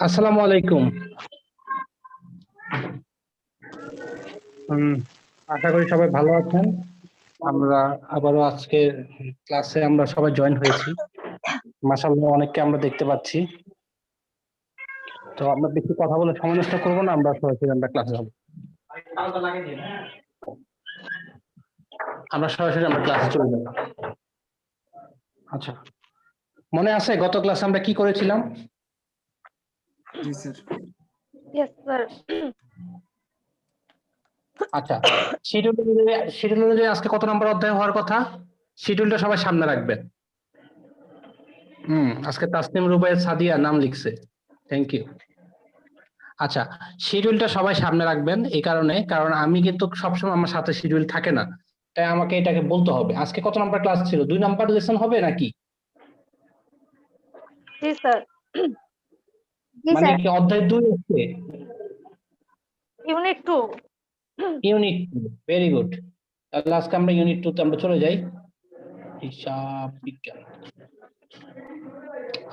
আসসালামু আলাইকুম। আশা করি সবাই ভালো আছেন। আমরা আবারও আজকে ক্লাসে আমরা সবাই জয়েন হয়েছি। মাসাল্লাহ অনেককে আমরা দেখতে পাচ্ছি। তো আমরা বেশি কথা বলে সময় নষ্ট করব না, আমরা সরাসরি আমরা ক্লাসে যাব। আমরা সরাসরি আমরা ক্লাসে চলে যাব। আচ্ছা মনে আছে গত ক্লাসে আমরা কি করেছিলাম? জি স্যার. আচ্ছা শিডিউল অনুযায়ী শিডিউল অনুযায়ী আজকে কত নম্বর অধ্যায় হওয়ার কথা? শিডিউলটা সবাই সামনে রাখবেন। হুম আজকে তাসনিম রুবাইয়ের সাদিয়া নাম লিখছে। থ্যাংক ইউ আচ্ছা শিডিউলটা সবাই সামনে রাখবেন এই কারণে কারণ আমি কিন্তু সবসময় আমার সাথে শিডিউল থাকে না। তাই আমাকে এটাকে বলতে হবে। আজকে কত নম্বর ক্লাস ছিল? দুই নাম্বার লেসন হবে নাকি? Yes, sir. মানে কি অধ্যায় দুই হচ্ছে? Unit two. Unit two very good তাহলে আজকে আমরা ইউনিট টু তে আমরা চলে যাই। হিসাব বিজ্ঞান।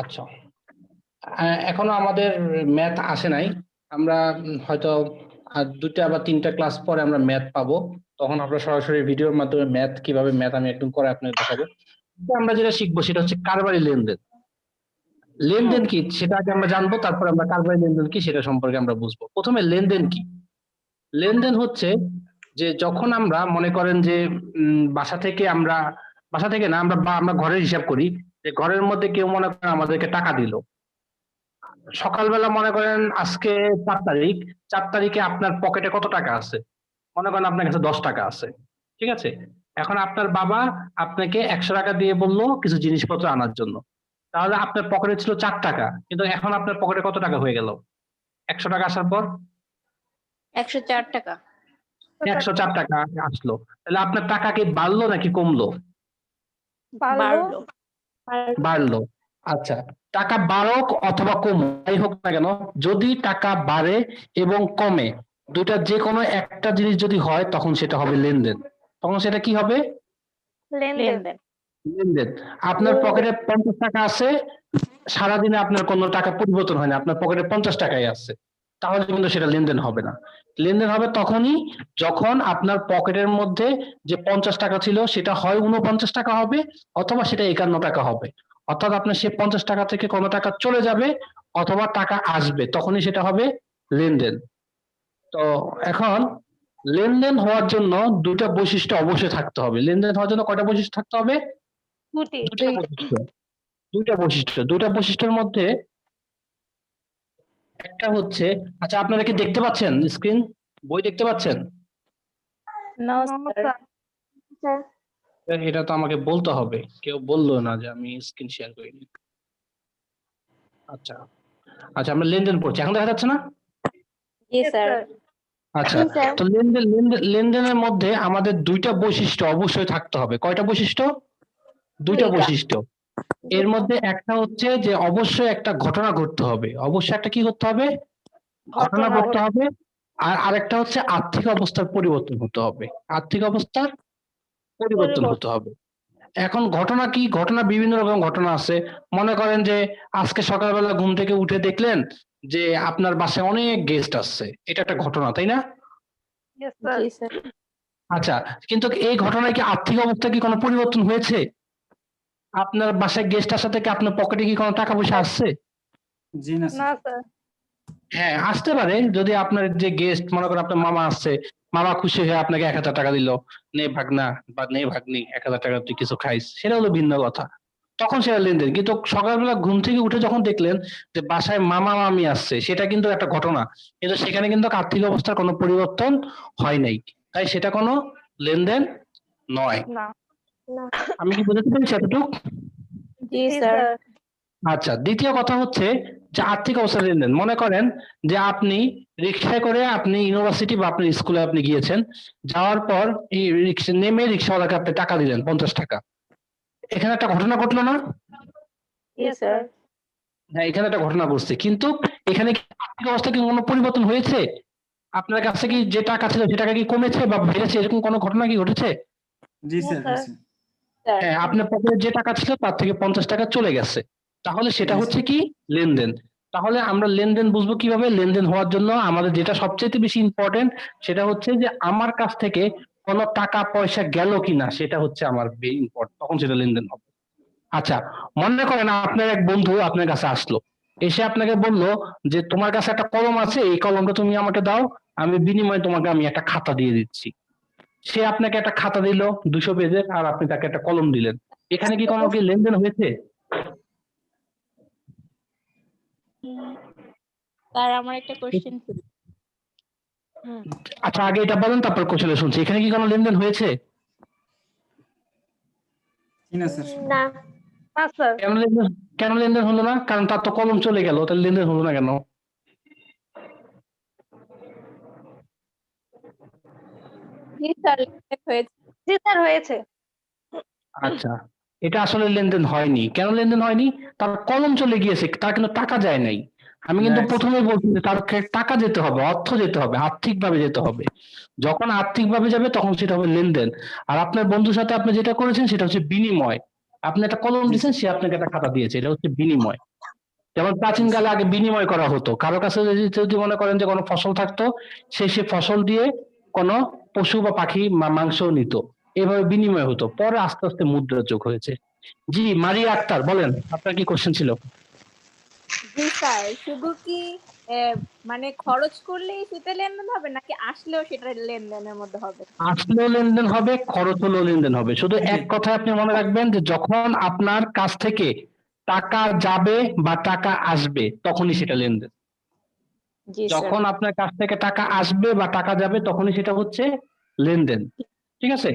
আচ্ছা। এখনও আমাদের ম্যাথ আসে নাই। আমরা হয়তো আর দুটা বা তিনটা ক্লাস পরে আমরা ম্যাথ পাবো। তখন আমরা সরাসরি ভিডিওর মাধ্যমে ম্যাথ কীভাবে ম্যাথ আমি একদম করে আপনাদের দেখাবো। আমরা যেটা শিখব সেটা হচ্ছে কারবারি লেনদেন। লেনদেন কি? সেটা আগে আমরা জানব তারপর আমরা কারবারি লেনদেন কি সেটা সম্পর্কে আমরা বুঝব। প্রথমে লেনদেন কি? লেনদেন হচ্ছে যে যখন আমরা মনে করেন যে বাসা থেকে আমরা বাসা থেকে না আমরা বা আমরা ঘরের হিসাব করি যে ঘরের মধ্যে কেউ মনে করেন আমাদেরকে টাকা দিল। সকালবেলা মনে করেন আজকে চার তারিখ চার তারিখে আপনার পকেটে কত টাকা আছে? মনে করেন আপনার কাছে দশ টাকা আছে। ঠিক আছে? এখন আপনার বাবা আপনাকে একশো টাকা দিয়ে বলল কিছু জিনিসপত্র আনার জন্য। তাহলে আপনার পকেটে ছিল চার টাকা। কিন্তু এখন আপনার পকেটে কত টাকা হয়ে গেল? একশো টাকা আসার পর? একশো চার টাকা। একশো চার টাকা আসলো। তাহলে আপনার টাকা কি বাড়লো নাকি কমলো? বাড়লো। বাড়লো। আচ্ছা টাকা বাড়ক অথবা কম যাই হোক না কেন যদি টাকা বাড়ে এবং কমে দুটা যে কোনো একটা জিনিস যদি হয় তখন সেটা হবে লেনদেন। তখন সেটা কি হবে? লেনদেন. লেনদেন আপনার পকেটে পঞ্চাশ টাকা আছে সারাদিনে আপনার কোনো টাকা পরিবর্তন হয় না আপনার পকেটে পঞ্চাশ টাকাই আছে। তাহলে কিন্তু সেটা লেনদেন হবে না। লেনদেন হবে তখনই যখন আপনার পকেটের মধ্যে যে পঞ্চাশ টাকা ছিল সেটা হয় উনপঞ্চাশ টাকা হবে অথবা সেটা একান্ন টাকা হবে। অর্থাৎ আপনার সে পঞ্চাশ টাকা থেকে কোনো টাকা চলে যাবে অথবা টাকা আসবে তখনই সেটা হবে লেনদেন। তো এখন লেনদেন হওয়ার জন্য দুটা বৈশিষ্ট্য অবশ্যই থাকতে হবে। লেনদেন হওয়ার জন্য কয়টা বৈশিষ্ট্য থাকতে হবে? দুটি। দুইটা বৈশিষ্ট্য দুইটা বৈশিষ্ট্য দুইটা বৈশিষ্ট্যের মধ্যে একটা হচ্ছে আচ্ছা আপনারা কি দেখতে পাচ্ছেন স্ক্রিন? বই দেখতে পাচ্ছেন. এটা তো আমাকে বলতে হবে। কেউ বলল না যে আমি স্ক্রিন শেয়ার করিনি। আচ্ছা আচ্ছা আমরা লেনদেন করছি। এখন দেখা যাচ্ছে না? আচ্ছা তো লেনদেন লেনদেন লেনদেনের মধ্যে আমাদের দুইটা বৈশিষ্ট্য অবশ্যই থাকতে হবে। কয়টা বৈশিষ্ট্য? দুইটা। বৈশিষ্ট্য। এর মধ্যে একটা হচ্ছে যে অবশ্যই একটা ঘটনা ঘটতে হবে। অবশ্যই একটা কি করতে হবে? ঘটনা ঘটতে হবে। আর আরেকটা হচ্ছে আর্থিক অবস্থার পরিবর্তন হতে হবে। আর্থিক অবস্থার পরিবর্তন হতে হবে। এখন ঘটনা কি? ঘটনা বিভিন্ন রকম ঘটনা আছে। মনে করেন যে আজকে সকালবেলা ঘুম থেকে উঠে দেখলেন যে আপনার বাসায় অনেক গেস্ট আসছে। এটা একটা ঘটনা তাই না. আচ্ছা কিন্তু এই ঘটনায় কি আর্থিক অবস্থা কি কোনো পরিবর্তন হয়েছে? আপনার বাসায় গেস্ট আসা থেকে আপনার পকেটে কি কোনো টাকা পয়সা আসছে? জি না স্যার। হ্যাঁ আসতে পারে। যদি আপনার যে গেস্ট মনে করেন আপনার মামা আসছে মামা খুশি হয়ে আপনাকে এক হাজার টাকা দিল। নে ভাগনা বা নে ভাগ্নি এক হাজার টাকা তুই কিছু খাইস। সেটা হলো ভিন্ন কথা। তখন সেটা লেনদেন। কিন্তু সকালবেলা ঘুম থেকে উঠে যখন দেখলেন যে বাসায় মামা মামি আসছে সেটা কিন্তু একটা ঘটনা। কিন্তু সেখানে কিন্তু আর্থিক অবস্থার কোনো পরিবর্তন হয় নাই। তাই সেটা কোনো লেনদেন নয়। আমি কি বুঝতে পেরেছি এতটুকু? Yes, sir. আচ্ছা দ্বিতীয় কথা হচ্ছে যে আর্থিক অবস্থা লেনদেন মনে করেন যে আপনি রিক্সায় করে আপনি ইউনিভার্সিটি বা আপনার স্কুলে আপনি গিয়েছেন যাওয়ার পর এই রিক্সা নেমে রিক্সাওয়ালাকে আপনি টাকা দিলেন পঞ্চাশ টাকা। এখানে একটা ঘটনা ঘটলো না. হ্যাঁ এখানে একটা ঘটনা ঘটছে। কিন্তু এখানে কি আর্থিক অবস্থা কি কোনো পরিবর্তন হয়েছে? আপনার কাছে কি যে টাকা ছিল সে টাকা কি কমেছে বা বেড়েছে? এরকম কোনো ঘটনা কি ঘটেছে? জি স্যার স্যার। জি. হ্যাঁ আপনার পকেটে যে টাকা ছিল তার থেকে পঞ্চাশ টাকা চলে গেছে। তাহলে সেটা হচ্ছে কি? লেনদেন। তাহলে আমরা লেনদেন বুঝব কীভাবে? লেনদেন হওয়ার জন্য আমাদের যেটা সবচেয়ে বেশি ইম্পর্টেন্ট সেটা হচ্ছে যে আমার কাছ থেকে কোনো টাকা পয়সা গেল কিনা সেটা হচ্ছে আমার ইম্পর্টেন্ট তখন সেটা লেনদেন হবে। আচ্ছা মনে করেন আপনার এক বন্ধু আপনার কাছে আসলো। এসে আপনাকে বলল যে তোমার কাছে একটা কলম আছে এই কলমটা তুমি আমাকে দাও। আমি বিনিময়ে তোমাকে আমি একটা খাতা দিয়ে দিচ্ছি। সে আপনাকে একটা খাতা দিল দুশো পেজের আর আপনি তাকে একটা কলম দিলেন। এখানে কি কোনো কি লেনদেন হয়েছে? স্যার আমার একটা কোশ্চেন ছিল। আচ্ছা আগে এটা বলেন তারপর কোশ্চেনে শুনছি। এখানে কি কোনো লেনদেন হয়েছে? না স্যার। না। না স্যার। কেন লেনদেন কেন লেনদেন হলো না? কারণ তার তো কলম চলে গেল তাহলে লেনদেন হলো না কেন? জি স্যার লেনদেন হয়েছে। জি স্যার হয়েছে। আচ্ছা এটা আসলে লেনদেন হয়নি। কেন লেনদেন হয়নি? তার কলম চলে গিয়েছে তার কিন্তু টাকা যায় নাই। আমি কিন্তু প্রথমে বলছি যে তার টাকা যেতে হবে অর্থ যেতে হবে আর্থিকভাবে যেতে হবে। যখন আর্থিকভাবে যাবে তখন সেটা হবে লেনদেন। আর আপনার বন্ধুর সাথে আপনি যেটা করেছেন সেটা হচ্ছে বিনিময়। আপনি একটা কলম দিয়েছেন সে আপনাকে একটা খাতা দিয়েছে এটা হচ্ছে বিনিময়। যেমন প্রাচীনকালে আগে বিনিময় করা হতো। কারও কাছে যদি যদি মনে করেন যে কোনো ফসল থাকতো সে সে ফসল দিয়ে কোনো পশু বা পাখি মাংস নিত। এভাবে বিনিময় হতো। পরে আস্তে আস্তে মুদ্রা যোগ হয়েছে। জি মারিয়া আক্তার বলেন আপনার কি কোশ্চেন ছিল? জি স্যার শুধু কি মানে খরচ করলেই সেটা লেনদেন হবে নাকি আসলেও সেটা লেনদেনের মধ্যে হবে? আসলেও লেনদেন হবে খরচ হলেও লেনদেন হবে। শুধু এক কথা আপনি মনে রাখবেন যে যখন আপনার কাছ থেকে টাকা যাবে বা টাকা আসবে তখনই সেটা লেনদেন। যখন আপনার কাছ থেকে টাকা আসবে বা টাকা যাবে তখনই সেটা হচ্ছে লেনদেন। ঠিক আছে?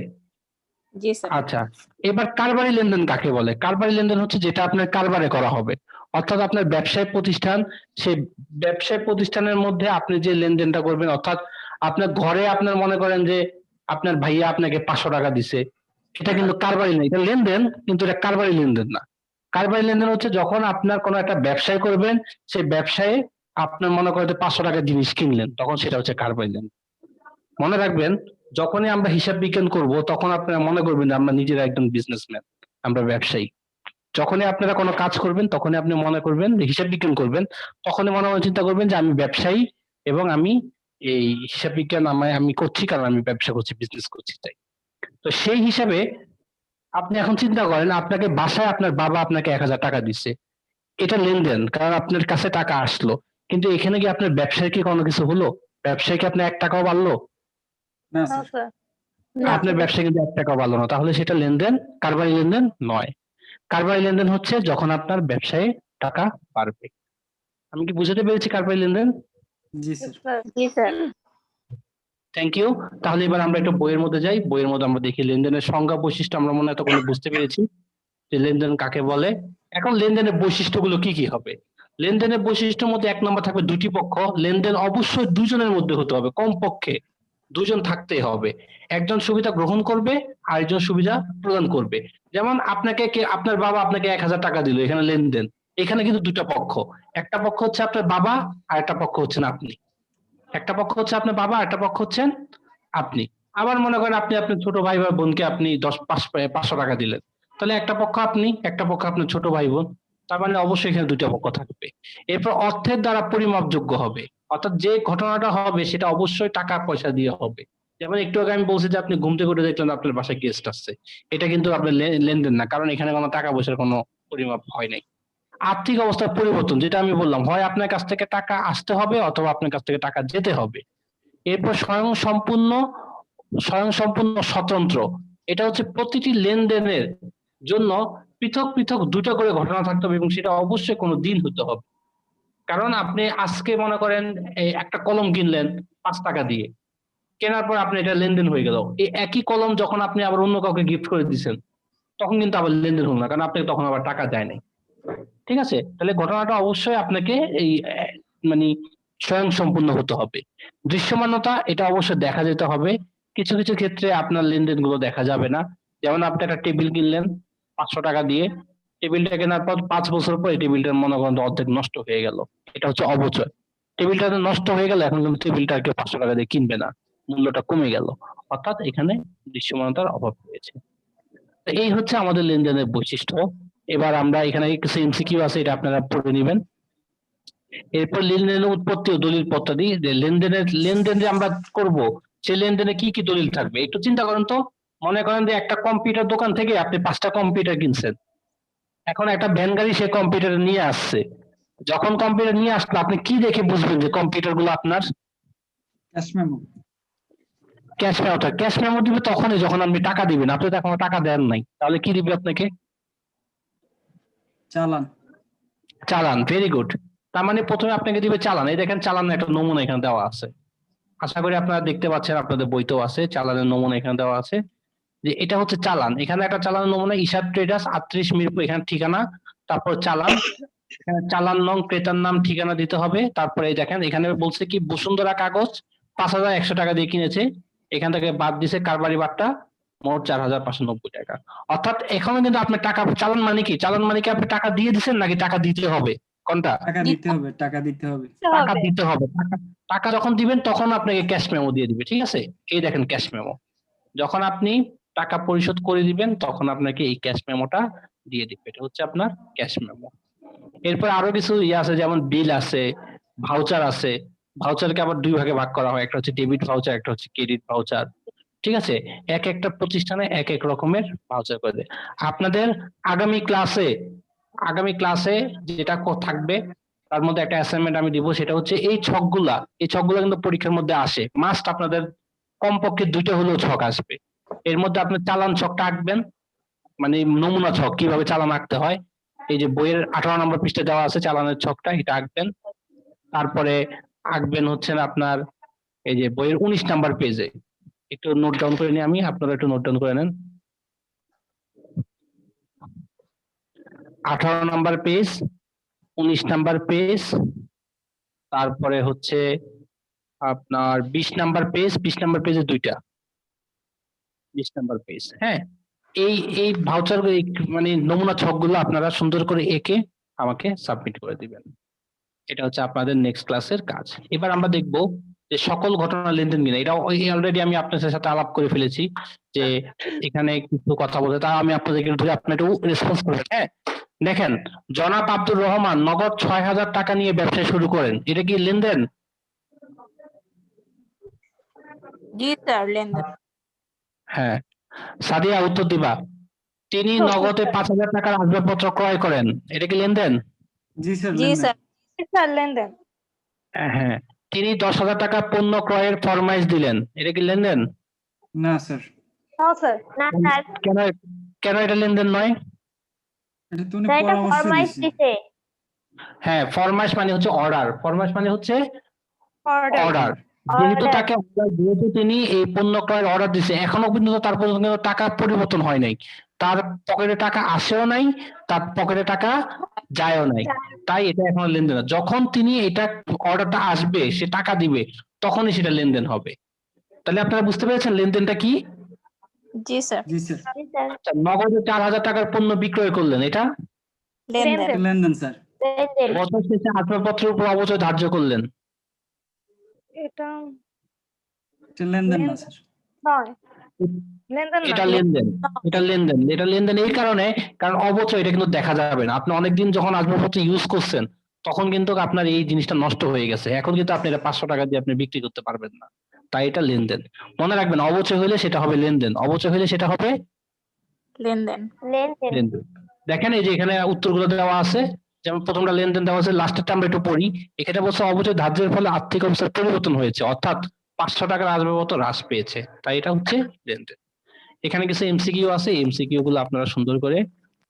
আচ্ছা এবার কারবারি লেনদেন কাকে বলে? কারবারি লেনদেন হচ্ছে যেটা আপনার কারবারে করা হবে। অর্থাৎ আপনার ব্যবসায় প্রতিষ্ঠান সেই ব্যবসায় প্রতিষ্ঠানের মধ্যে আপনি যে লেনদেনটা করবেন অর্থাৎ আপনার ঘরে আপনার মনে করেন যে আপনার ভাইয়া আপনাকে পাঁচশো টাকা দিছে এটা কিন্তু কারবারি না এটা লেনদেন কিন্তু এটা কারবারি লেনদেন না। কারবারি লেনদেন হচ্ছে যখন আপনার কোনো একটা ব্যবসায় করবেন সেই ব্যবসায়ে আপনার মনে করেন পাঁচশো টাকার জিনিস কিনলেন, তখন সেটা হচ্ছে কারবারি লেনদেন মনে রাখবেন, যখনই আমরা হিসাব বিজ্ঞান করব, তখন আপনারা মনে করবেন আমরা নিজেরা একজন বিজনেসম্যান আমরা ব্যবসায়ী। যখনই আপনারা কোনো কাজ করবেন, তখনই আপনি মনে করবেন, হিসাব বিজ্ঞান করবেন, তখনই মনে মনে চিন্তা করবেন যে আমি ব্যবসায়ী এবং আমি এই হিসাব বিজ্ঞান আমায় আমি করছি কারণ আমি ব্যবসা করছি বিজনেস করছি তাই। তো সেই হিসাবে আপনি এখন চিন্তা করেন, আপনাকে বাসায় আপনার বাবা আপনাকে এক হাজার টাকা দিচ্ছে এটা লেনদেন, কারণ আপনার কাছে টাকা আসলো। কিন্তু এখানে কি আপনার ব্যবসায় কি কোনো কিছু হলো? ব্যবসায় কি আপনার এক টাকাও বাড়লো? না না স্যার স্যার আপনার ব্যবসা কিন্তু এক টাকাও বাড়লো না। তাহলে সেটা লেনদেন কারবারি লেনদেন নয়। কারবারি লেনদেন হচ্ছে যখন আপনার ব্যবসায় টাকা বাড়বে। আমি কি বুঝাতে পেরেছি কারবারি লেনদেন? জি স্যার স্যার জি স্যার থ্যাংক ইউ তাহলে এবার আমরা একটু বইয়ের মধ্যে যাই। বইয়ের মধ্যে আমরা দেখি লেনদেনের সংজ্ঞা বৈশিষ্ট্য আমরা মনে হয় তখন বুঝতে পেরেছি যে লেনদেন কাকে বলে। এখন লেনদেনের বৈশিষ্ট্যগুলো কি কি হবে? লেনদেনের বৈশিষ্ট্যের মধ্যে এক নম্বর থাকবে দুটি পক্ষ। লেনদেন অবশ্যই দুজনের মধ্যে হতে হবে, কমপক্ষে দুজন থাকতেই হবে। একজন সুবিধা গ্রহণ করবে, আরেকজন সুবিধা প্রদান করবে। যেমন আপনাকে আপনার বাবা আপনাকে এক হাজার টাকা দিল এখানে লেনদেন। এখানে কিন্তু দুটা পক্ষ। একটা পক্ষ হচ্ছে আপনার বাবা, আর একটা পক্ষ হচ্ছেন আপনি। একটা পক্ষ হচ্ছে আপনার বাবা একটা পক্ষ হচ্ছেন আপনি। আবার মনে করেন আপনি আপনার ছোট ভাই বা বোনকে আপনি দশ, পাঁচ, পাঁচশো টাকা দিলেন। তাহলে একটা পক্ষ আপনি, একটা পক্ষ আপনার ছোট ভাই বোন। তার মানে অবশ্যই এখানে দুটা পক্ষ থাকবে। এরপর অর্থের দ্বারা পরিমাপযোগ্য হবে। অর্থাৎ যে ঘটনাটা হবে, সেটা অবশ্যই টাকা পয়সা দিয়ে হবে। যেমন একটু আগে আমি বলছি যে আপনি ঘুম থেকে উঠে দেখলেন আপনার বাসায় গেস্ট আসছে। এটা কিন্তু আপনার লেনদেন না, কারণ এখানে কোনো টাকা পয়সার কোনো পরিমাপ হয় নাই। আর্থিক অবস্থার পরিবর্তন, যেটা আমি বললাম, হয় আপনার কাছ থেকে টাকা আসতে হবে অথবা আপনার কাছ থেকে টাকা যেতে হবে। এরপর স্বয়ং সম্পূর্ণ স্বয়ং সম্পূর্ণ স্বতন্ত্র। এটা হচ্ছে প্রতিটি লেনদেনের জন্য পৃথক পৃথক দুটো করে ঘটনা থাকতে হবে এবং সেটা অবশ্যই কোনো দিন হতে হবে। কারণ আপনি আজকে মনে করেন একটা কলম কিনলেন পাঁচ টাকা দিয়ে। কেনার পর আপনি এটা লেনদেন হয়ে গেল। এই একই কলম যখন আপনি আবার অন্য কাউকে গিফট করে দিচ্ছেন তখন কিন্তু আবার লেনদেন হলো না, কারণ আপনাকে তখন আবার টাকা যায় নাই। ঠিক আছে? তাহলে ঘটনাটা অবশ্যই আপনাকে এই মানে স্বয়ং সম্পূর্ণ হতে হবে। দৃশ্যমানতা, এটা অবশ্যই দেখা যেতে হবে। কিছু কিছু ক্ষেত্রে আপনার লেনদেনগুলো দেখা যাবে না। যেমন আপনি একটা টেবিল কিনলেন পাঁচশো টাকা দিয়ে টেবিলটা কেনার পর পাঁচ বছর পর টেবিলটার মনে করেন অর্ধেক নষ্ট হয়ে গেল। এটা হচ্ছে অবচয়। টেবিলটা নষ্ট হয়ে গেল, এখন কিন্তু টেবিলটা আর কেউ পাঁচশো টাকা দিয়ে কিনবে না। মূল্যটা কমে গেল। অর্থাৎ এখানে দৃশ্যমানতার অভাব রয়েছে। এই হচ্ছে আমাদের লেনদেনের বৈশিষ্ট্য। এবার আমরা এখানে কিছু এমসিকিউ আছে, এটা আপনারা পড়ে নেবেন। এরপর লেনদেনের উৎপত্তি ও দলিল পত্রাদি লেনদেনের, লেনদেন যে আমরা করব সেই লেনদেনে কি কি দলিল থাকবে, একটু চিন্তা করেন তো। মনে করেন যে একটা কম্পিউটার দোকান থেকে আপনি পাঁচটা কম্পিউটার কিনছেন। এখন একটা ভ্যান গাড়ি সে কম্পিউটার নিয়ে আসছে। যখন কম্পিউটার নিয়ে আসলো আপনি কি দেখে বুঝবেন যে কম্পিউটারগুলো আপনার? ক্যাশ মেমো ক্যাশ মেমোটা ক্যাশ মেমো দিবে তখনই যখন আপনি টাকা দিবেন। আপনি তো এখনও টাকা দেন নাই। তাহলে কি দিবে আপনাকে? চালান। চালান ভেরি গুড তার মানে প্রথমে আপনাকে দিবে চালান। এই দেখেন চালানের একটা নমুনা এখানে দেওয়া আছে। আশা করি আপনারা দেখতে পাচ্ছেন আপনাদের বইতেও আছে চালানের নমুনা এখানে দেওয়া আছে। যে এটা হচ্ছে চালান। এখানে একটা চালানের নমুনা ইশাদ ট্রেডার্স আটত্রিশ মিরপুর এখানে ঠিকানা তারপর চালান। চালান নং ক্রেতার নাম ঠিকানা দিতে হবে। তারপরে দেখেন এখানে বলছে কি বসুন্ধরা কাগজ পাঁচ হাজার একশো টাকা দিয়ে কিনেছে। এখান থেকে বাদ দিছে কারবারি বাট্টা মোট চার হাজার পাঁচশো নব্বই টাকা। অর্থাৎ এখনও কিন্তু আপনি টাকা চালান মানে কি? চালান মানে কি আপনি টাকা দিয়ে দিচ্ছেন নাকি টাকা দিতে হবে? কোনটা? টাকা দিতে হবে টাকা দিতে হবে। টাকা দিতে হবে। টাকা টাকা যখন দিবেন তখন আপনাকে ক্যাশ মেমো দিয়ে দিবে ঠিক আছে? এই দেখেন ক্যাশ মেমো যখন আপনি টাকা পরিশোধ করে দিবেন, তখন আপনাকে এই ক্যাশ মেমোটা দিয়ে দিবে। এটা হচ্ছে আপনার ক্যাশ মেমো এরপর আরও কিছু ইয়ে আছে, যেমন বিল আছে ভাউচার আছে। ভাউচারকে আবার দুই ভাগে ভাগ করা হয়। একটা হচ্ছে ডেবিট ভাউচার একটা হচ্ছে ক্রেডিট ভাউচার ঠিক আছে? এক একটা প্রতিষ্ঠানে এক এক রকমের ভাউচার করে দেয়। আপনাদের আগামী ক্লাসে আগামী ক্লাসে যেটা থাকবে, তার মধ্যে একটা অ্যাসাইনমেন্ট আমি দিব, সেটা হচ্ছে এই ছকগুলা এই ছকগুলা কিন্তু পরীক্ষার মধ্যে আসে। মাস্ট আপনাদের কমপক্ষে দুইটা হলেও ছক আসবে। এর মধ্যে আপনি চালান ছকটা আঁকবেন। মানে নমুনা ছক, কীভাবে চালান আঁকতে হয়। এই যে বইয়ের আঠারো নম্বর পৃষ্ঠে দেওয়া আছে, চালানের ছকটা, এটা আঁকবেন। তারপরে আঁকবেন হচ্ছেন আপনার এই যে বইয়ের উনিশ নাম্বার পেজে। একটু নোট ডাউন করে নিই আমি, আপনারা একটু নোট ডাউন করে নেন। আঠারো নাম্বার পেজ, উনিশ নাম্বার পেজ, তারপরে হচ্ছে আপনার বিশ নাম্বার পেজ, বিশ নাম্বার পেজে দুইটা। বিশ নাম্বার পেজ হ্যাঁ? এই এই ভাউচার মানে নমুনা ছকগুলো আপনারা সুন্দর করে এঁকে আমাকে সাবমিট করে দিবেন। এটা হচ্ছে আপনাদের নেক্সট ক্লাসের কাজ। এবার আমরা দেখব যে সকল ঘটনা লেনদেন কিনা। এটা অলরেডি আমি আপনাদের সাথে আলাপ করে ফেলেছি যে এখানে কিছু কথা বলতে তা আমি আপনাদেরকে ধরে আপনি একটু রেসপন্স করবেন হ্যাঁ দেখেন, জনাব আব্দুর রহমান নগদ ছয় হাজার টাকা নিয়ে ব্যবসা শুরু করেন। এটা কি লেনদেন? জি স্যার লেনদেন। হ্যাঁ। সাদিয়া উত্তর দিবা। তিনি নগদে পাঁচ হাজার টাকার আসবাবপত্র ক্রয় করেন। এটা কি লেনদেন? জি স্যার জি লেনদেন। স্যার। লেনদেন। হ্যাঁ তিনি দশ হাজার টাকা পণ্য ক্রয়ের ফরমাইশ দিলেন। এটা কি লেনদেন? না স্যার। না স্যার। না স্যার। কেন কেন এটা লেনদেন নয়? হ্যাঁ ফরমাইশ মানে হচ্ছে অর্ডার। ফরমাইশ মানে হচ্ছে অর্ডার অর্ডার। যেহেতু তাকে যেহেতু তিনি এই পণ্য ক্রয়ের অর্ডার দিছে এখনও পর্যন্ত তার পর্যন্ত কিন্তু টাকা পরিবর্তন হয় নাই। তার পকেটে টাকা আসেও নাই তার পকেটে টাকা যায়ও নাই। তাই এটা এখন লেনদেন যখন তিনি এটা অর্ডারটা আসবে সে টাকা দিবে তখনই সেটা লেনদেন হবে। তাহলে আপনারা বুঝতে পেরেছেন লেনদেনটা কি? জি স্যার। জি স্যার। আচ্ছা, নগদে চার হাজার টাকার পণ্য বিক্রয় করলেন এটা? লেনদেন। লেনদেন স্যার। লেনদেন। বছর শেষে আসবাবপত্রের উপর অবচয় ধার্য করলেন। এটা এটা লেনদেন না স্যার। নয় এটা লেনদেন এটা লেনদেন এটা লেনদেন এই কারণে কারণ অবচয় এটা কিন্তু দেখা যাবে না। আপনি অনেকদিন যখন আসবাবপত্র ইউজ করছেন তখন কিন্তু আপনার এই জিনিসটা নষ্ট হয়ে গেছে। এখন কিন্তু আপনি এটা পাঁচশো টাকা দিয়ে আপনি বিক্রি করতে পারবেন না। তাই এটা লেনদেন। মনে রাখবেন অবচয় হলে সেটা হবে লেনদেন। অবচয় হলে সেটা হবে লেনদেন। লেনদেন। লেনদেন। দেখেন এই যে এখানে উত্তরগুলো দেওয়া আছে। যেমন প্রথমটা লেনদেন দেওয়া আছে লাস্টেরটা আমরা একটু পড়ি। এখানে বলছে অবচয় ধার্যের ফলে আর্থিক অবস্থার পরিবর্তন হয়েছে। অর্থাৎ পাঁচশো টাকার আসবাবপত্র হ্রাস পেয়েছে। তাই এটা হচ্ছে লেনদেন। এখানে কিছু এমসিকিউ আছে এমসিকিউ গুলো আপনারা সুন্দর করে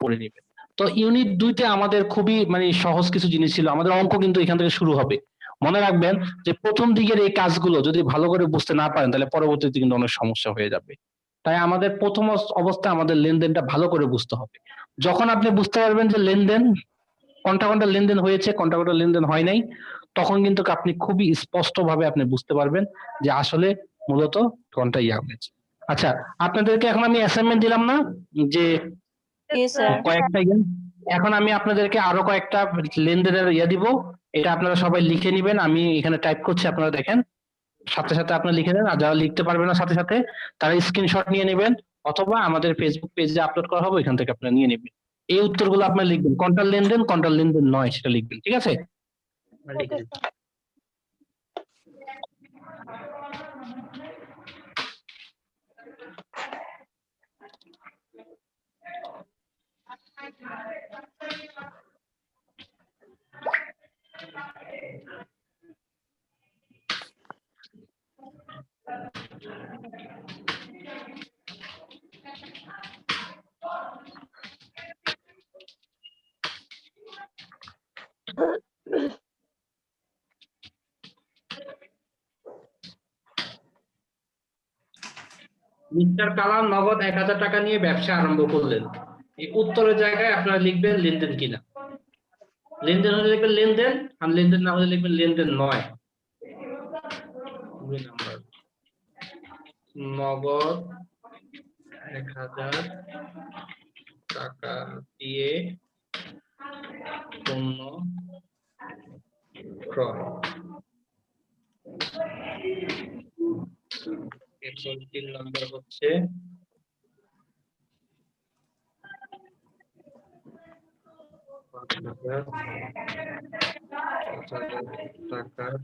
পড়ে নেবেন। তো ইউনিট দুইতে আমাদের খুবই মানে সহজ কিছু জিনিস ছিল। আমাদের অঙ্ক কিন্তু এখান থেকে শুরু হবে। মনে রাখবেন যে প্রথম দিকের এই কাজগুলো যদি ভালো করে বুঝতে না পারেন, তাহলে পরবর্তীতে কিন্তু অনেক সমস্যা হয়ে যাবে। তাই আমাদের প্রথম অবস্থায় আমাদের লেনদেনটা ভালো করে বুঝতে হবে। যখন আপনি বুঝতে পারবেন যে লেনদেন কোনটা কোনটা লেনদেন হয়েছে কোনটা কোনটা লেনদেন হয় নাই। তখন কিন্তু আপনি খুবই স্পষ্ট ভাবে আপনি বুঝতে পারবেন যে আসলে মূলত কোনটা ইয়া হয়েছে। আচ্ছা আপনাদেরকে এখন আমি অ্যাসাইনমেন্ট দিলাম না? যে কয়েকটা ইয়ে। এখন আমি আপনাদেরকে আরও কয়েকটা লেনদেনের ইয়ে দিব। এটা আপনারা সবাই লিখে নেবেন। আমি এখানে টাইপ করছি আপনারা দেখেন। সাথে সাথে আপনারা লিখে নেন আর যারা লিখতে পারবেন না সাথে সাথে তারা স্ক্রিনশট নিয়ে নেবেন। অথবা আমাদের ফেসবুক পেজে আপলোড করা হবে ওইখান থেকে আপনারা নিয়ে নেবেন। এই উত্তরগুলো আপনারা লিখবেন। কোনটা লেনদেন কোনটা লেনদেন নয়, সেটা লিখবেন, ঠিক আছে? লিখে ওকে মিস্টার কালাম নগদ এক হাজার টাকা নিয়ে ব্যবসা আরম্ভ করলেন। এই উত্তরের জায়গায় আপনারা লিখবেন লেনদেন কিনা। লেনদেন হলে লিখবেন লেনদেন, আর লেনদেন না হলে লিখবেন লেনদেন নয়। নগদ এক হাজার টাকা দিয়ে পণ্য ক্রয়। এরপর তিন নম্বর হচ্ছে টাকার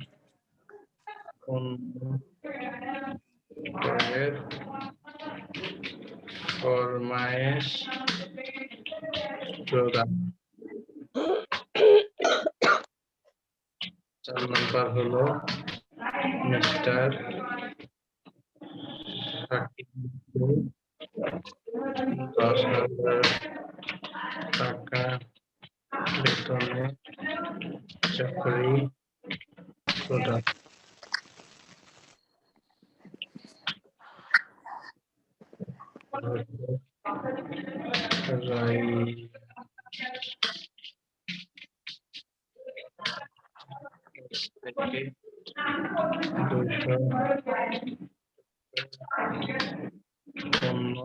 ফরমায়েশ প্রদান। চার নম্বর হলো মিস্টার সাকিবকে দশ হাজার টাকা বেতনে চাকরি প্রদান রাই থেকে দুশো পণ্য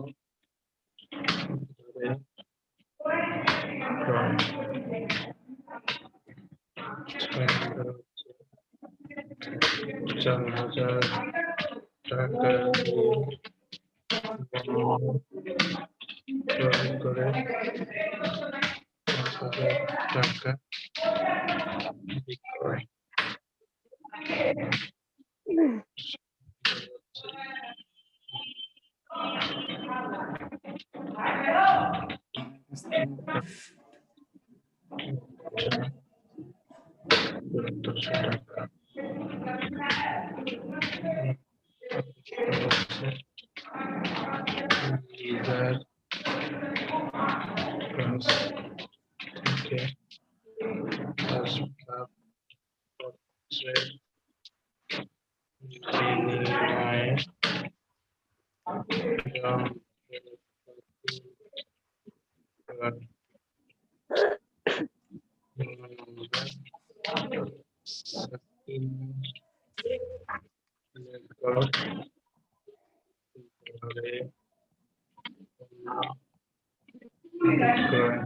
ধরে ক্রয় চার হাজার টাকা দিয়ে পণ্য ক্রয় করে পাঁচ হাজার টাকা বিক্রয় চুয়াত্তরশো টাকা লিডার ক্লাস থেকে আসবাবপত্রের বিনিময়ে যন্ত্রপাতি ক্রয়। সাকিন লেখক ঘরে বিক্রয়।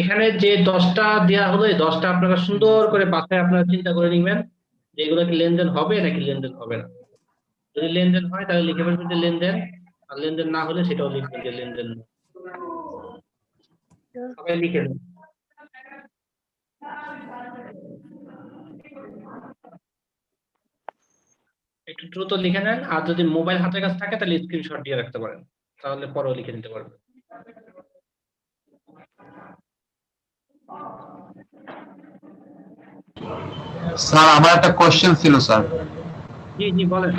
এখানে যে দশটা দেওয়া হলো, এই দশটা আপনারা সুন্দর করে বাসায় আপনারা চিন্তা করে নিবেন যে এগুলো কি লেনদেন হবে নাকি লেনদেন হবে না। যদি লেনদেন হয়, তাহলে লিখে ফেলবেন যে লেনদেন, আর লেনদেন না হলে সেটাও লিখবেন যে লেনদেন। সবাই লিখে নেন। একটু দ্রুত লিখে নেন, আর যদি মোবাইল হাতের কাছে থাকে, তাহলে স্ক্রিনশট দিয়ে রাখতে পারেন, তাহলে পরেও লিখে নিতে পারবেন। স্যার আমার একটা কোশ্চেন ছিল স্যার। জি জি বলেন।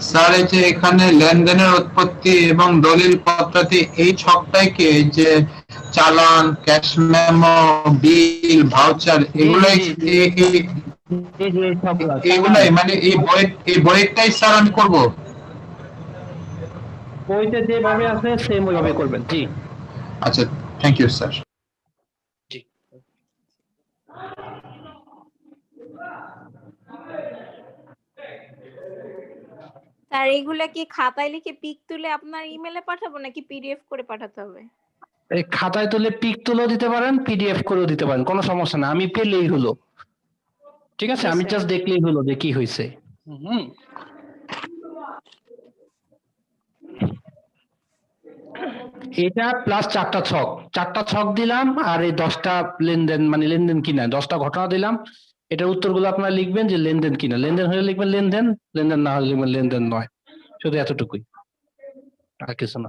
স্যার এই যে এখানে লেনদেনের উৎপত্তি এবং দলিল পত্রাদি এই ছকটাই কি? যে চালান ক্যাশ মেমো বিল ভাউচার এগুলো জি, জি, এগুলাই মানে এই বই এই বইটাই স্যার আমি করব? বইতে যেভাবে আছে সেম ওইভাবে করবেন। জি। আচ্ছা থ্যাংক ইউ স্যার জি। স্যার এগুলা কি খাতায় লিখে পিক তুলে আপনার ইমেলে পাঠাবো নাকি পিডিএফ করে পাঠাতে হবে? এই খাতায় তুলে পিক তুলেও দিতে পারেন পিডিএফ করেও দিতে পারেন কোনো সমস্যা না। আমি পেলেই হলো। ঠিক আছে? আমি জাস্ট দেখলেই হলো যে কি হয়েছে হুম। এটা প্লাস চারটা ছক। চারটা ছক দিলাম আর এই দশটা লেনদেন মানে লেনদেন কিনা, দশটা ঘটনা দিলাম। এটার উত্তরগুলো আপনারা লিখবেন যে লেনদেন কিনা। লেনদেন হলে লিখবেন লেনদেন লেনদেন না হলে লিখবেন লেনদেন নয়। শুধু এতটুকুই। আর কিছু না।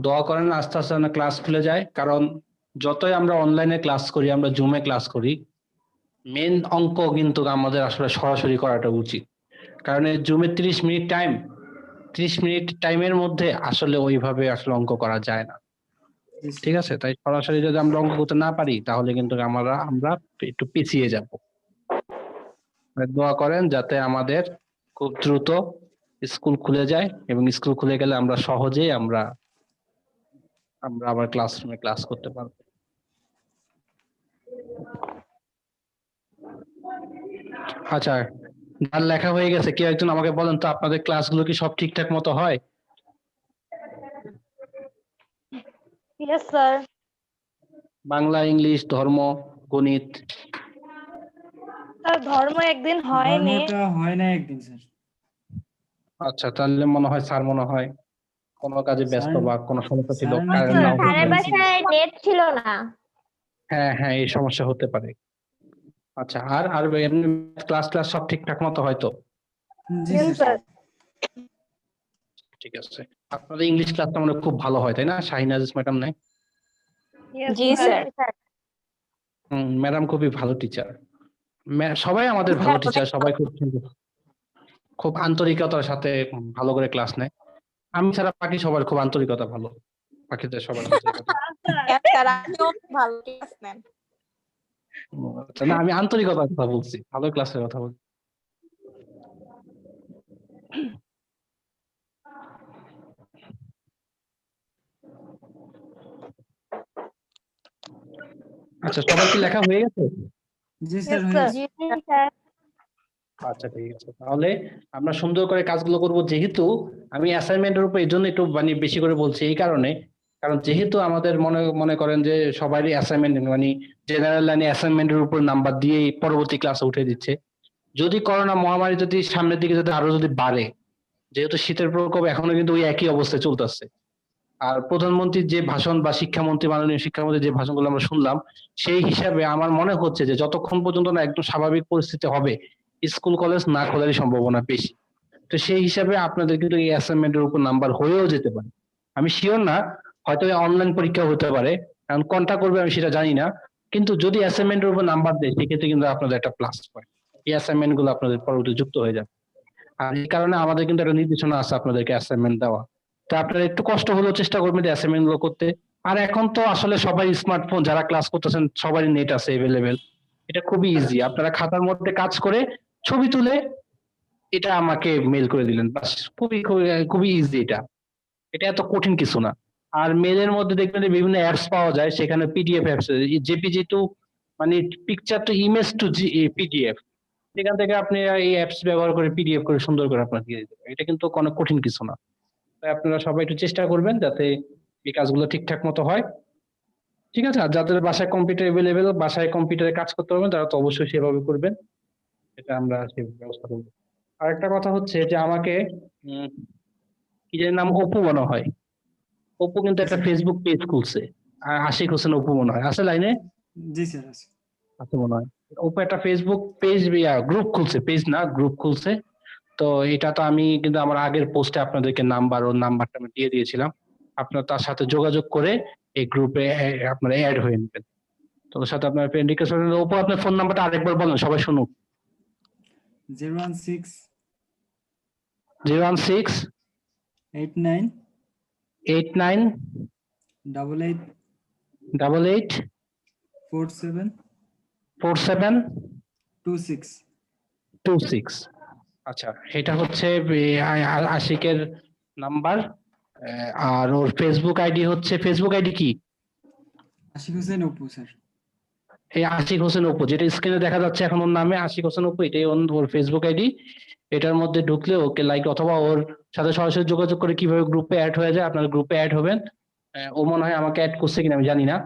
দোয়া করেন, আস্তে আস্তে ক্লাস খুলে যায়। কারণ যতই আমরা অনলাইনে ক্লাস করি, আমরা জুমে ক্লাস করি মেন অঙ্ক কিন্তু আমাদের আসলে সরাসরি করাটা উচিত। কারণ এই জুমে তিরিশ মিনিট টাইম ত্রিশ মিনিট টাইমের মধ্যে আসলে ওইভাবে আসলে অঙ্ক করা যায় না। ঠিক আছে? তাই সরাসরি যদি আমরা অঙ্ক করতে না পারি, তাহলে কিন্তু আমরা আমরা একটু পিছিয়ে যাব। দোয়া করেন যাতে আমাদের খুব দ্রুত স্কুল খুলে যায় এবং স্কুল খুলে গেলে আমরা সহজেই আমরা আমরা আবার ক্লাসরুমে ক্লাস করতে পারব। আচ্ছা যার লেখা হয়ে গেছে। কেউ একজন আমাকে বলেন তো আপনাদের ক্লাসগুলো কি সব ঠিকঠাক মতো হয়? বাংলা ইংলিশ ধর্ম গণিত। স্যার ধর্ম একদিন হয়নি। হয় না একদিন স্যার আচ্ছা তাহলে মনে হয় স্যার মনে হয় কোনো কাজে ব্যস্ত বা কোনো সমস্যা ছিল স্যারের বাসায় নেট না। হ্যাঁ হ্যাঁ এই সমস্যা হতে পারে। আচ্ছা আর আর এমনি ক্লাস ক্লাস সব ঠিকঠাক মতো হয়তো? ঠিক আছে। আপনাদের ইংলিশ ক্লাসটা মনে হয় খুব ভালো হয় তাই না? শাহিন আজিজ ম্যাডাম নেই? জি, স্যার। ম্যাডাম খুবই ভালো টিচার সবাই আমাদের ভালো টিচার সবাই খুব সুন্দর। খুব আন্তরিকতার সাথে ভালো করে ক্লাস নেয়। আমি ছাড়া বাকি সবার খুব আন্তরিকতা ভালো। বাকিদের সবার নেন। আচ্ছা, না আমি আন্তরিকতার কথা বলছি ভালো ক্লাসের কথা বলছি। আচ্ছা সবার কি লেখা হয়ে গেছে। জি স্যার Yes, হয়ে sir. গেছে। জি স্যার আচ্ছা ঠিক আছে। তাহলে আমরা সুন্দর করে কাজগুলো করব। যেহেতু আমি অ্যাসাইনমেন্টের উপর এই জন্য একটু মানে বেশি করে বলছি এই কারণে। কারণ যেহেতু আমাদের মনে মনে করেন যে সবারই অ্যাসাইনমেন্ট মানে জেনারেল লাইনে অ্যাসাইনমেন্টের উপর নাম্বার দিয়েই পরবর্তী ক্লাসে উঠে দিচ্ছে। যদি করোনা মহামারী যদি সামনের দিকে যদি আরও যদি বাড়ে, যেহেতু শীতের প্রকোপ এখনও কিন্তু ওই একই অবস্থায় চলতেছে। আর প্রধানমন্ত্রীর যে ভাষণ বা শিক্ষামন্ত্রী, মাননীয় শিক্ষামন্ত্রী যে ভাষণগুলো আমরা শুনলাম, সেই হিসাবে আমার মনে হচ্ছে যে যতক্ষণ পর্যন্ত না একদম স্বাভাবিক পরিস্থিতি হবে স্কুল, কলেজ না খোলারই সম্ভাবনা বেশি। তো সেই হিসাবে আপনাদের কিন্তু এই অ্যাসাইনমেন্টের উপর নাম্বার হয়েও যেতে পারে। আমি শিওর না, হয়তো অনলাইন পরীক্ষা হতে পারে, কারণ কোনটা করবে আমি সেটা জানি না। কিন্তু যদি অ্যাসাইনমেন্টের উপর নাম্বার দেয়, সেক্ষেত্রে কিন্তু আপনাদের একটা প্লাস পয়েন্ট এই অ্যাসাইনমেন্টগুলো আপনাদের পরবর্তী যুক্ত হয়ে যাবে। আর এই কারণে আমাদের কিন্তু একটা নির্দেশনা আছে আপনাদেরকে অ্যাসাইনমেন্ট দেওয়া। তা আপনারা একটু কষ্ট হলেও চেষ্টা করবেন অ্যাসাইনমেন্টগুলো করতে। আর এখন তো আসলে সবাই স্মার্টফোন যারা ক্লাস করতেছেন, সবারই নেট আছে এভেলেবেল এটা খুবই ইজি আপনারা খাতার মধ্যে কাজ করে ছবি তুলে এটা আমাকে মেল করে দিলেন। বাস খুবই খুবই ইজি এটা। এটা এত কঠিন কিছু না। আর মেলের মধ্যে দেখবেন বিভিন্ন অ্যাপস পাওয়া যায়, সেখানে পিডিএফ অ্যাপস জেপিজি টু মানে picture to image to PDF সেখান থেকে আপনি এই অ্যাপস ব্যবহার করে পিডিএফ করে সুন্দর করে আপনাকে দিয়ে পারেন। এটা কিন্তু কোনো কঠিন কিছু না। তাই আপনারা সবাই একটু চেষ্টা করবেন যাতে এই কাজগুলো ঠিকঠাক মতো হয়। ঠিক আছে? আর যাদের বাসায় কম্পিউটার এভেলেবেল বাসায় কম্পিউটারে কাজ করতে পারবেন, তারা তো অবশ্যই সেভাবে করবেন। এটা আমরা সেই ব্যবস্থা করব। আরেকটা কথা হচ্ছে যে আমাকে কি জানি নাম অপু মনে হয়। অপু কিন্তু একটা ফেসবুক পেজ খুলছে। আর আশিক হোসেন অপু মনে হয়। আছে লাইনে? জি স্যার আছে। আছে মনে হয়। অপু একটা ফেসবুক পেজ গ্রুপ খুলছে। পেজ না গ্রুপ খুলছে। তো এটা তো আমি কিন্তু আমার আগের পোস্টে আপনাদেরকে নাম্বার ও নাম্বারটা আমি দিয়ে দিয়েছিলাম। আপনার তার সাথে যোগাযোগ করে এই গ্রুপে আপনারা অ্যাড হয়ে নেবেন। তো সাথে আপনার ফ্রেন্ড রিকোয়েস্ট ওপর আপনার ফোন নাম্বারটা আরেকবার বলেন সবাই শুনুক। Zero one six zero one six eight nine eight nine double eight double eight four seven four seven two six two six আচ্ছা এটা হচ্ছে আশিকের নাম্বার আর ওর ফেসবুক আইডি হচ্ছে ফেসবুক আইডি কি? আশিক হোসেন অপু স্যার। এই আশিক হোসেন অপু যেটা স্ক্রিনে দেখা যাচ্ছে এখন ওর নামে আশিক হোসেন অপু এটাই ওর- ফেসবুক আইডি এটার মধ্যে ঢুকলে ওকে লাইক অথবা ওর সাথে সরাসরি যোগাযোগ করে কীভাবে গ্রুপে অ্যাড হয়ে যায় আপনার গ্রুপে অ্যাড হবেন। ও মনে হয় আমাকে অ্যাড করছে কিনা আমি জানি না।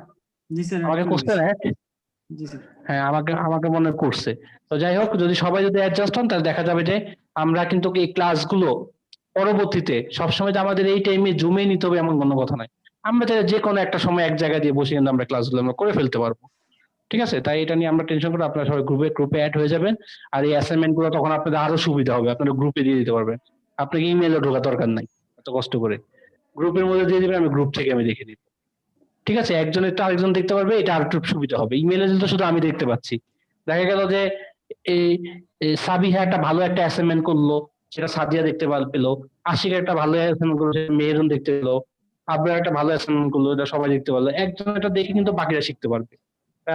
জি স্যার আমাকে করছে না স্যার হ্যাঁ আমাকে আমাকে মনে হয় করছে। তো যাই হোক যদি সবাই যদি অ্যাডজাস্ট হন তাহলে দেখা যাবে যে আমরা কিন্তু এই ক্লাসগুলো পরবর্তীতে সবসময় যে আমাদের এই টাইমে জুমে নিতে হবে এমন কোনো কথা নাই আমরা যে কোনো একটা সময় এক জায়গায় দিয়ে বসে কিন্তু আমরা ক্লাসগুলো আমরা করে ফেলতে পারব। ঠিক আছে? তাই এটা নিয়ে আমরা টেনশন করে আপনারা সবাই গ্রুপে গ্রুপে অ্যাড হয়ে যাবেন। আর এই অ্যাসাইনমেন্টগুলো তখন আপনাদের আরও সুবিধা হবে। আপনারা গ্রুপে দিয়ে দিতে পারবেন। আপনাকে ইমেলও ঢোকা দরকার নাই। এত কষ্ট করে। গ্রুপের মধ্যে দিয়ে দিবেন, আমি গ্রুপ থেকে আমি দেখে দিব ঠিক আছে? একজনের তো আরেকজন দেখতে পারবে, এটা আর একটু সুবিধা হবে। ইমেলে তো শুধু আমি দেখতে পাচ্ছি। দেখা গেল যে এই সাবিহা একটা ভালো একটা অ্যাসাইনমেন্ট করল, সেটা সাদিয়া দেখতে পাল- আশিক একটা ভালো অ্যাসাইনমেন্ট করল, সেটা মেহরুন দেখতে পেল। আবরার একটা ভালো অ্যাসাইনমেন্ট করল, এটা সবাই দেখতে পারল। একজন এটা দেখে কিন্তু বাকিরা শিখতে পারবে।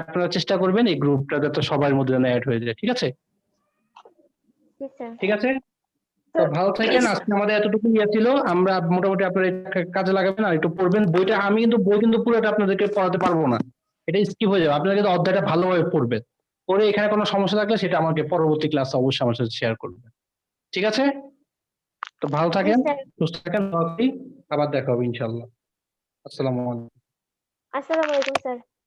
আপনারা চেষ্টা করবেন এই গ্রুপটা যাতে সবার মধ্যে যেন অ্যাড হয়ে যায় ঠিক আছে? ঠিক আছে? তো ভালো থাকেন আজকে আমাদের এতটুকু ইয়ে ছিল আমরা মোটামুটি আপনারা কাজে লাগাবেন আর একটু পড়বেন। বইটা আমি কিন্তু বই কিন্তু পুরোটা আপনাদেরকে পড়াতে পারব না। এটা স্কিপ হয়ে যাবে। আপনারা কিন্তু অধ্যায়টা ভালোভাবে পড়বেন। পড়ে এখানে কোনো সমস্যা থাকলে সেটা আমাকে পরবর্তী ক্লাসে অবশ্যই আমার সাথে শেয়ার করবেন। ঠিক আছে? তো ভালো থাকেন সুস্থ থাকেন আবার দেখা হবে ইনশাল্লাহ আসসালামু আলাইকুম। আসসালামু আলাইকুম স্যার